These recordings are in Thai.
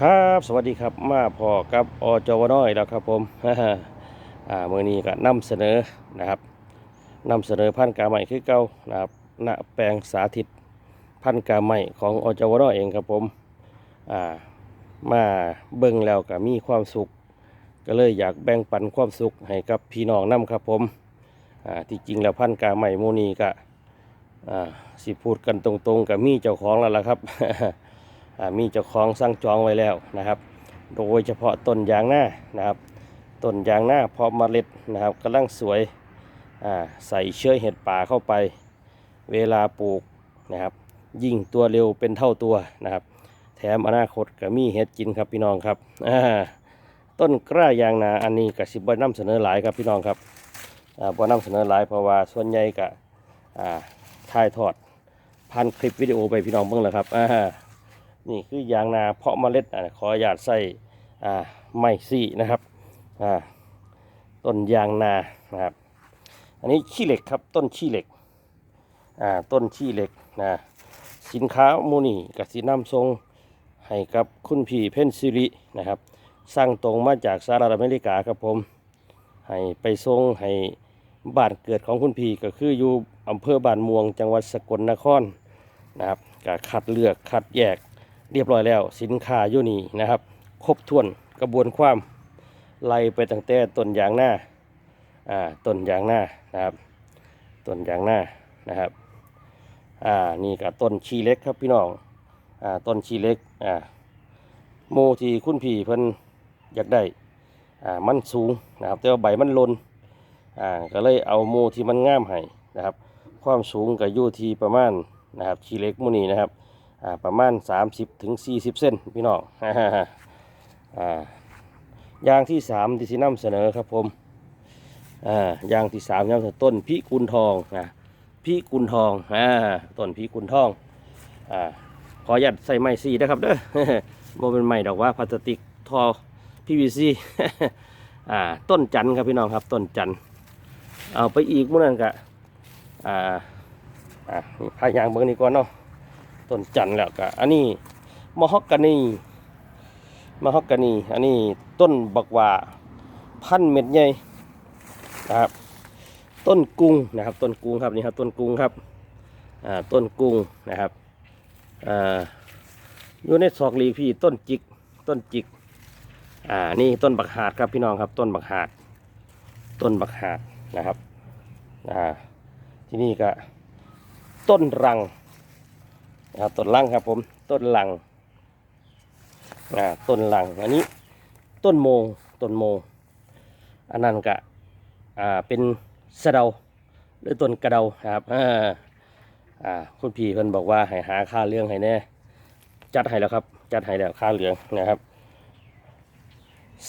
ครับสวัสดีครับมาพอกับอจวน้อยแล้วครับผมอ่าเมื่อนี้ก็นำเสนอนะครับนำเสนอพันธุ์กาใหม่คือเก่านะครับณแปลงสาธิตพันธุ์กาใหม่ของอจวน้อยเองครับผมอ่ามาเบิ่งแล้วก็มีความสุข ก็เลยอยากแบ่งปันความสุขให้กับพี่น้องนํครับผมอ่าที่จริงแล้วพันธุ์กาใหม่โมนีก็อ่าสิพูดกันตรงๆกับมีเจ้าของแล้วล่ะครับ มีเจ้าของสั่งจองไว้แล้วนะครับ โดยเฉพาะต้นยางหน้านะครับต้นยางหน้าเพาะเมล็ดนะครับกำลังสวยใส่เชื้อเห็ดป่าเข้าไป เวลาปลูกนะครับ ยิ่งตัวเร็วเป็นเท่าตัวนะครับ แถมอนาคตก็มีเห็ดกินครับพี่น้องครับต้นกล้ายางนาอันนี้ก็สิบนำเสนอหลายครับพี่น้องครับบ่นำเสนอหลายเพราะว่าส่วนใหญ่ก็อ่าถ่ายทอดผ่านคลิปวิดีโอไปพี่น้องเบิ่งแล้วครับ นี่คือยางนาเพาะเมล็ดอะขออนุญาตใส่อ่าไม้ซี่นะครับอ่าต้นยางนานะครับ อันนี้ขี้เหล็กครับต้นขี้เหล็กอ่าต้นขี้เหล็กนะสินค้ามูนี่กับสีน้ำทรงให้กับคุณพี่เพนซิรินะครับสร้างตรงมาจากสหรัฐอเมริกาครับผม ให้ไปทรงให้บ้านเกิดของคุณพี่ก็คืออยู่อำเภอบ้านม่วงจังหวัดสกลนครนะครับก็คัดเลือกคัดแยก เรียบร้อยแล้ว สินค้าอยู่นี่นะครับ ครบถ้วนกระบวนความไล่ไปตั้งแต่ต้นยางหน้าอ่าต้นยางหน้านะครับต้นยางหน้านะครับอ่านี่ก็ต้นชีเล็กครับพี่น้องอ่าต้นชีเล็กอ่าโมที่คุณพี่เพิ่นอยากได้อ่ามันสูงนะครับ แต่ว่าใบมันลนอ่าก็เลยเอาโมที่มันงามให้นะครับ ความสูงก็อยู่ที่ประมาณนะครับชีเล็กมูนี่นะครับ ประมาณ 30ถึง40 เส้นพี่น้องอยางที่3ที่สินำเสนอครับผมยางที่3ยางต้นพิกุลทองนะพิกุลทองอต้นพิกุลทองอขออนุญาตใส่ไม้สีนะครับเด้อโมเป็นไม้ดอกว่าพลาสติกทอ PVC อ่าต้นจันทร์ครับพี่น้องครับต้นจันทร์เอาไปอีกมื้อนั้นก็อ่าอ่าพายางเบิ่งนี่ก่อนเนาะ ต้นจันทร์แล้วก็อันนี้มะฮอกกานีมะฮอกกานีอันนี้ต้นบักว่าพันเม็ดใหญ่นะครับ ต้นกุ้งนะครับ ต้นกุ้งครับนี่ครับต้นกุ้งครับอ่าต้นกุ้งนะครับอ่าอยู่ในซอกลีพี่ต้นจิกต้นจิกอ่านี่ต้นบักหาดครับพี่น้องครับ ต้นบักหาด ต้นบักหาดนะครับอ่าที่นี่ก็ต้นรัง นะครับต้นลังครับผมต้นลังอ่าต้นลังอันนี้ต้นโมงต้นโมงอันนั้นก็อ่าเป็นสะเดาหรือต้นกระเดาครับอ่าอ่าคุณพี่เพิ่นบอกว่าให้หาค่าเรื่องให้แน่จัดให้แล้วครับ จัดให้แล้วค่าเหลืองนะครับ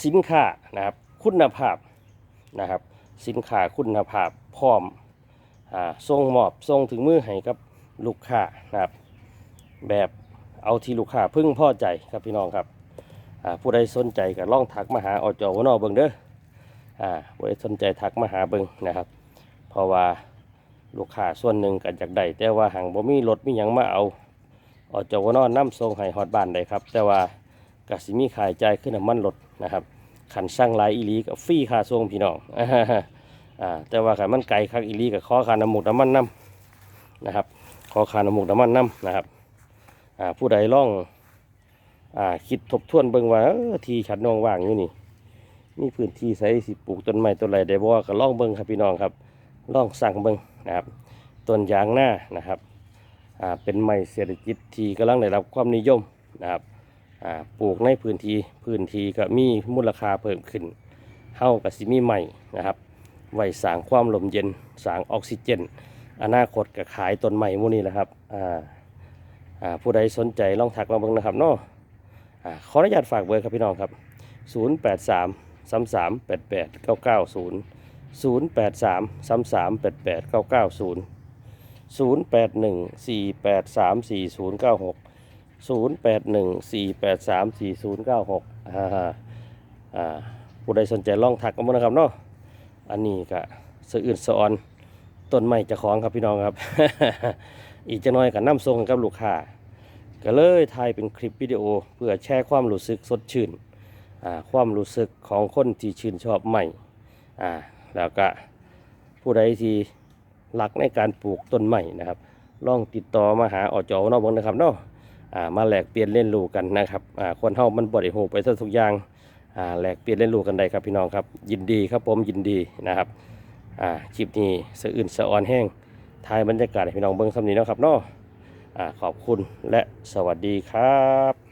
สินค้านะครับ คุณภาพนะครับ สินค้าคุณภาพพร้อมอ่าส่งมอบส่งถึงมือให้กับลูกค้านะครับ แบบเอาที่ลูกค้าพึ่งพอใจครับพี่น้องครับอ่าผู้ใดสนใจก็ล่องทักมาหาอจวนอเบิงเด้ออ่าผู้ใดสนใจทักมาหาเบิงนะครับ เพราะว่าลูกค้าส่วนหนึ่งก็อยากได้แต่ว่าหางบ่มีรถมีหยังมาเอาอจวนอนำส่งให้ฮอดบ้านได้ครับ แต่ว่ากสิมีขายใจขึ้นน้ำมันรถนะครับขันสร้างลายอีลีกับฟรีค่าส่งพี่น้องอ่าแต่ว่าขันมันไกลคักอีลีกับขอค่าน้ำหมูกน้ำมันน้ำนะครับขอค่าน้ำหมูกน้ำมันน้ำนะครับ ผู้ใดล่องอคิดทบทวนเบิ่งว่าที่ฉันนองว่างอยู่นี่มีพื้นที่ใส่สิปลูกต้นไม้ต้นไรได้บ่ก็ล่องเบิ่งครับพี่น้องครับล่องสั่งเบิ่งนะครับต้นยางหน้านะครับเป็นไม้เศรษฐกิจที่กำลังได้รับความนิยมนะครับปลูกในพื้นที่พื้นที่ก็มีมูลค่าเพิ่มขึ้นเฮากับสิมีใหม่นะครับไว้สร้างความลมเย็นสร้างออกซิเจน อนาคตก็ขายต้นไม้มูนี้แหละครับอ่า ผู้ใดสนใจลองทักมาเบิ่งนะครับเนาะอ่าขออนุญาตฝากเบอร์ครับพี่น้องครับ 0 8 3 3 3 8 8 9 9 0 0 8 3 3 3 8 8 9 9 0 0 8 1 4 8 3 4 0 9 6 0 8 1 4 8 3 4 0 9 6อ่าอ่าผู้ใดสนใจลองทักมาเบิ่งนะครับเนาะอันนี้ก็สะอื่นสะออนต้นไม้จะของครับพี่น้องครับ อีกจะน้อยกับน้ำทรงกับลูกค้าก็เลยถ่ายเป็นคลิปวิดีโอ เพื่อแชร์ความรู้สึกสดชื่นความรู้สึกของคนที่ชื่นชอบใหม่แล้วก็ผู้ใดที่รักในการปลูกต้นใหม่นะครับลองติดต่อมาหาอจวนอกบ้างนะครับเนาะอ่ามาแลกเปลี่ยนเล่นรู้กันนะครับคนเฮามันบ่ได้ฮู้ไปซะทุกอย่างอ่าแลกเปลี่ยนเล่นรู้กันได้ครับพี่น้องครับ ยินดีครับผมยินดีนะครับคลิปนี้สะอื่นสะออนแห้ง ถ่ายบรรยากาศให้พี่น้องเบิ่งคำนี้นะครับเนาะอ่าขอบคุณและสวัสดีครับ